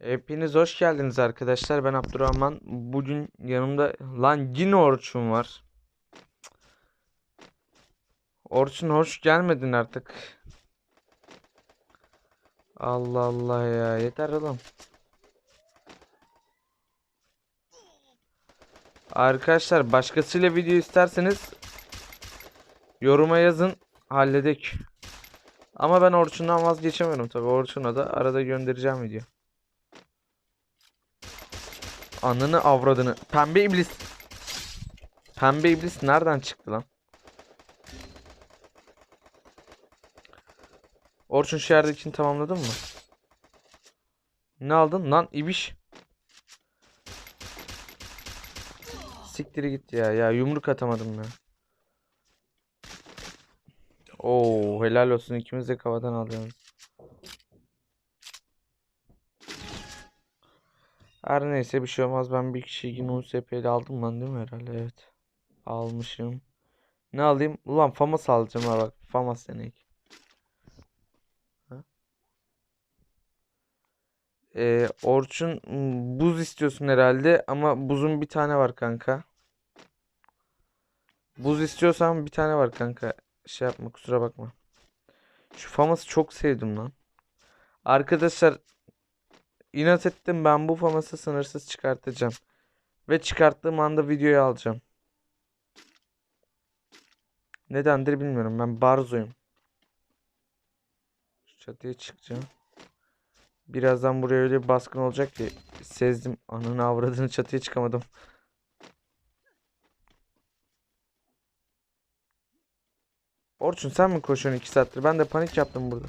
Hepiniz hoş geldiniz arkadaşlar. Ben Abdurrahman. Bugün yanımda lan yine Orçun var. Orçun hoş gelmedin artık. Allah Allah ya yeter oğlum. Arkadaşlar başkasıyla video isterseniz yoruma yazın halledek. Ama ben Orçun'dan vazgeçemiyorum tabii. Orçun'a da arada göndereceğim video. Ananı avradını. Pembe iblis. Pembe iblis nereden çıktı lan? Orçun şu yerdekini tamamladın mı? Ne aldın lan ibiş? Siktiri git ya. Ya yumruk atamadım ya. Oo helal olsun ikimiz de kafadan alıyoruz. Her neyse bir şey olmaz. Ben bir kişiyi yine USP'li aldım lan değil mi herhalde? Evet. Almışım. Ne alayım? Ulan Famas alacağım ha bak. Famas denek. Ee, Orçun m, buz istiyorsun herhalde ama buzun bir tane var kanka. Buz istiyorsan bir tane var kanka. Şey yapma kusura bakma. Şu Famas'ı çok sevdim lan. Arkadaşlar İnat ettim ben bu faması sınırsız çıkartacağım. Ve çıkarttığım anda videoyu alacağım. Nedendir bilmiyorum. Ben Barzo'yum. Çatıya çıkacağım. Birazdan buraya öyle bir baskın olacak ki sezdim. Ananı avradını çatıya çıkamadım. Orçun sen mi koşuyorsun 2 saattir? Ben de panik yaptım burada.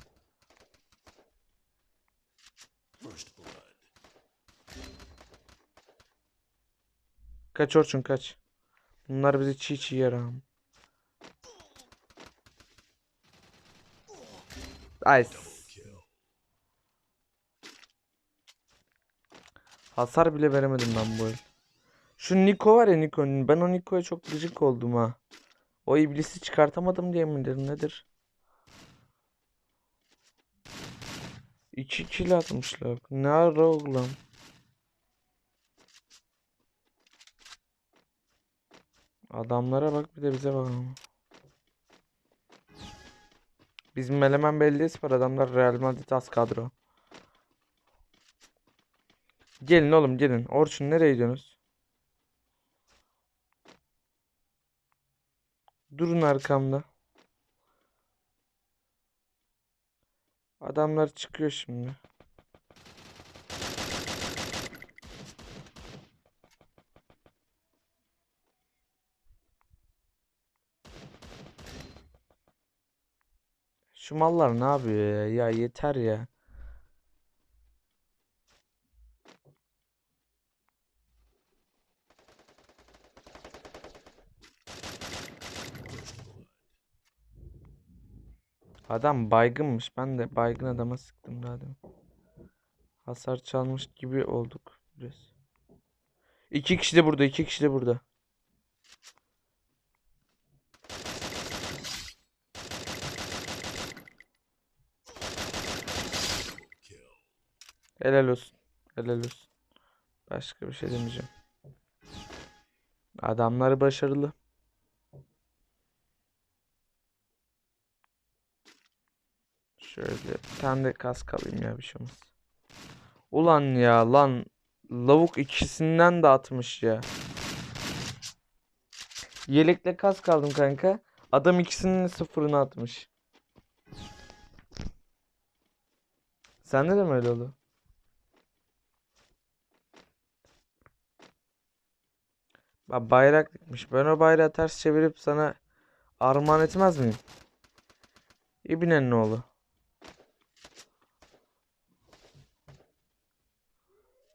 Kaç Orçun kaç. Bunlar bizi çiğ çiğ yer ağam. Ay. Hasar bile veremedim ben bu el. Şu Niko var ya Niko'nun. Ben o Niko'ya çok gıcık oldum ha. O iblisi çıkartamadım diye midir nedir? 2 kill atmışlar. Ne ara oğlum? Adamlara bak bir de bize bak. Bizim Melemen Belediyespor adamlar Real Madrid az kadro. Gelin oğlum gelin. Orçun nereye gidiyorsunuz? Durun arkamda. Adamlar çıkıyor şimdi. Şu mallar ne yapıyor ya? Ya yeter ya. Adam baygınmış. Ben de baygın adama sıktım daha. Hasar çalmış gibi olduk biraz. İki kişi de burada, iki kişi de burada. Helal olsun. Helal olsun. Başka bir şey demeyeceğim. Adamlar başarılı. Şöyle bir tane de kask alayım ya bir şey. Ulan ya lan lavuk ikisinden de atmış ya. Yelekle kask aldım kanka. Adam ikisinin sıfırını atmış. Sende de mi öyle oldu? Bak bayrak dikmiş. Ben o bayrağı ters çevirip sana armağan etmez miyim? İbnenin oğlu.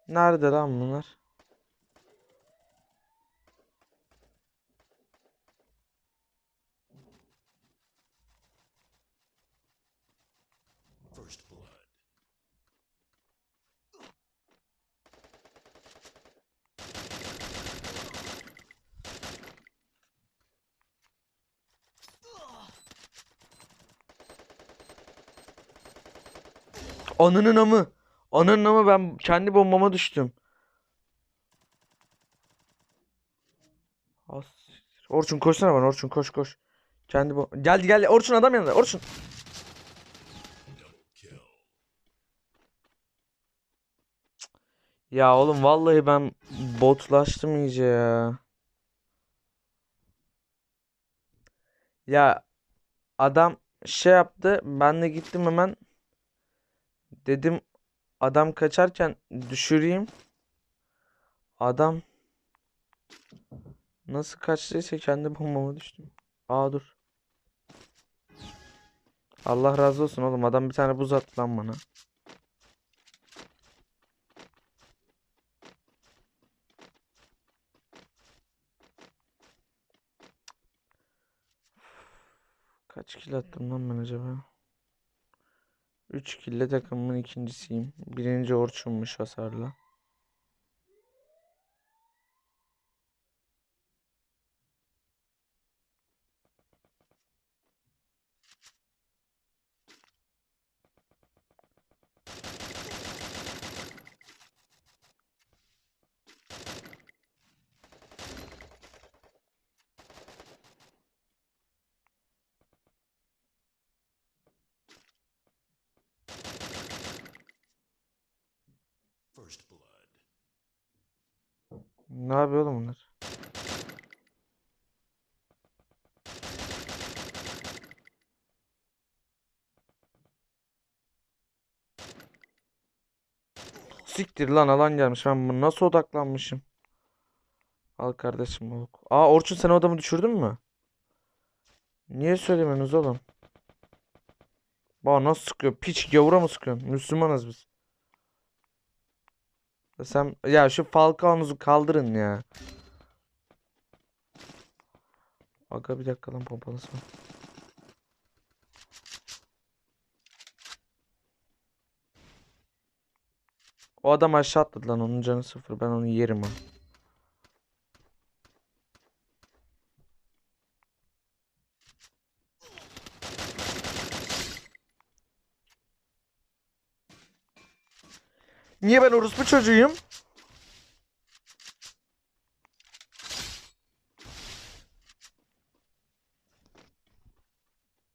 Nerede lan bunlar? Ananın amı. Ananın ama ben kendi bombama düştüm. Orçun koşsana bana Orçun koş koş. Kendi bom... Geldi geldi Orçun adam yanında Orçun. Ya oğlum vallahi ben botlaştım iyice ya. Ya adam şey yaptı ben de gittim hemen dedim adam kaçarken düşüreyim. Adam nasıl kaçtıysa kendi bombama düştüm. Aa dur. Allah razı olsun oğlum adam bir tane buz attı lan bana. Kaç kill attım lan ben acaba? 3 kille takımımın ikincisiyim. Birinci Orçun'muş hasarla. First blood. Ne yapıyor oğlum bunlar? Siktir lan alan gelmiş. Ben bunu nasıl odaklanmışım? Al kardeşim balık. Aa Orçun sen o adamı düşürdün mü? Niye söylemiyorsunuz oğlum? Bana nasıl sıkıyor? Piç gavura mı sıkıyorsun? Müslümanız biz. Sen ya şu Falcao'nuzu kaldırın ya. Aga bir dakika lan pompalısı var. O adam aşağı atladı lan onun canı sıfır ben onu yerim ha. Niye ben orospu çocuğuyum?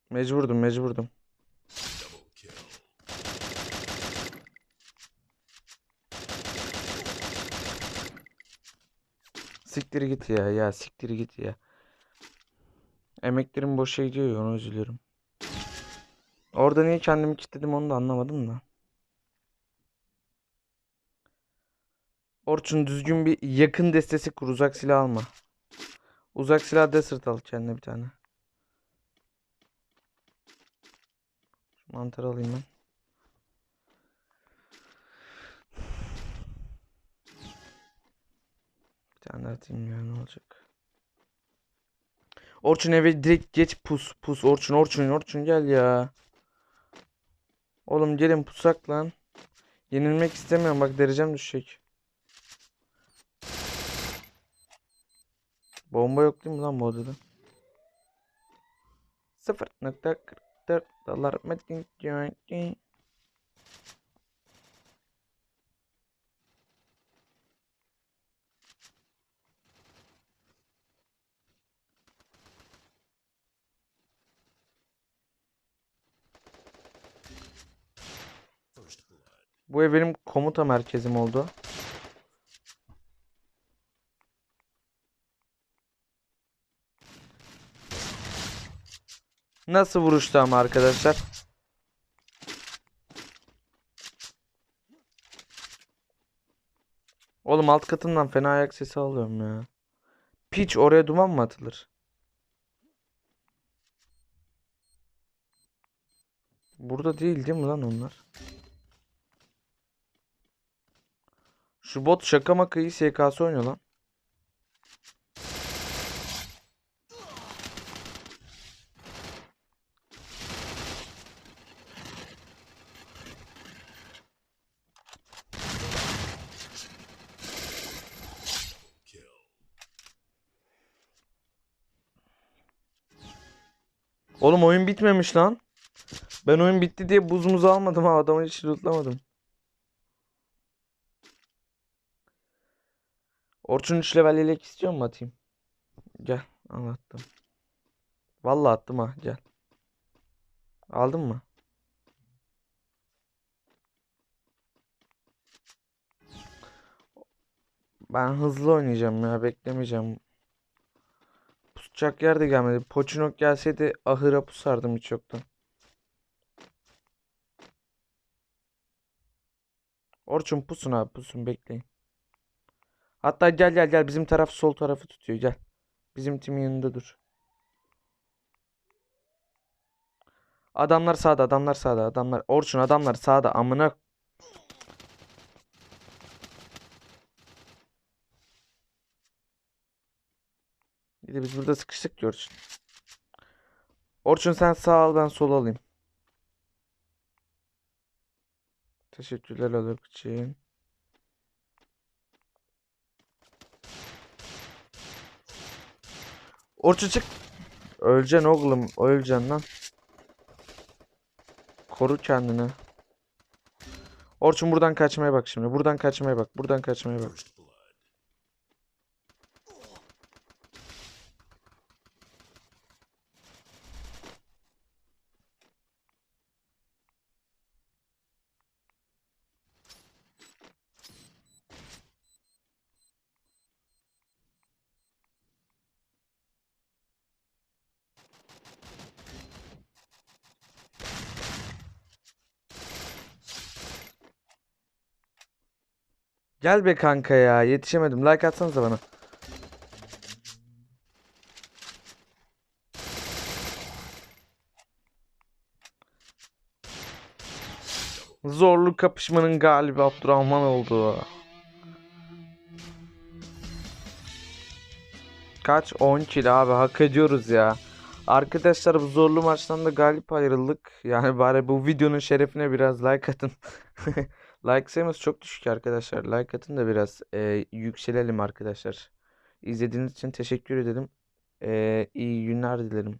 Mecburdum mecburdum. Siktir git ya ya siktir git ya. Emeklerim boşa gidiyor ona üzülüyorum. Orada niye kendimi kilitledim onu da anlamadım da. Orçun düzgün bir yakın destesi kur uzak silah alma. Uzak silah desert al kendine bir tane. Mantar alayım ben. Bir tane atayım ya ne olacak. Orçun eve direkt geç pus pus Orçun Orçun Orçun gel ya. Oğlum gelin pusak lan. Yenilmek istemiyorum bak derecem düşecek. Bomba yok değil mi lan bu odada? 0.44 dolar metin. Bu ev benim komuta merkezim oldu. Nasıl vuruştu ama arkadaşlar? Oğlum alt katından fena ayak sesi alıyorum ya. Piç oraya duman mı atılır? Burada değil değil mi lan onlar? Şu bot şaka maka iyi SKS oynuyor lan. Oğlum oyun bitmemiş lan. Ben oyun bitti diye buzumuzu almadım ha adamı hiç lootlamadım. Orçun 3 level yelek istiyor mu atayım? Gel anlattım. Vallahi attım ha gel. Aldın mı? Ben hızlı oynayacağım ya beklemeyeceğim. Pusacak yer de gelmedi. Poçinok gelseydi ahıra pusardım hiç yoktan. Orçun pusun abi pusun bekleyin. Hatta gel gel gel bizim taraf sol tarafı tutuyor gel. Bizim timin yanında dur. Adamlar sağda adamlar sağda adamlar. Orçun adamlar sağda amına. Bir de biz burada sıkıştık ki Orçun. Orçun sen sağ al ben sol alayım. Teşekkürler Alok için. Orçun çık. Öleceksin oğlum. Öleceksin lan. Koru kendini. Orçun buradan kaçmaya bak şimdi. Buradan kaçmaya bak. Buradan kaçmaya bak. Gel be kanka ya. Yetişemedim. Like atsanıza bana. Zorlu kapışmanın galibi Abdurrahman oldu. Kaç? 10 kill abi. Hak ediyoruz ya. Arkadaşlar bu zorlu maçtan da galip ayrıldık. Yani bari bu videonun şerefine biraz like atın. Like sayımız çok düşük arkadaşlar. Like atın da biraz e, yükselelim arkadaşlar. İzlediğiniz için teşekkür ederim. E, iyi günler dilerim.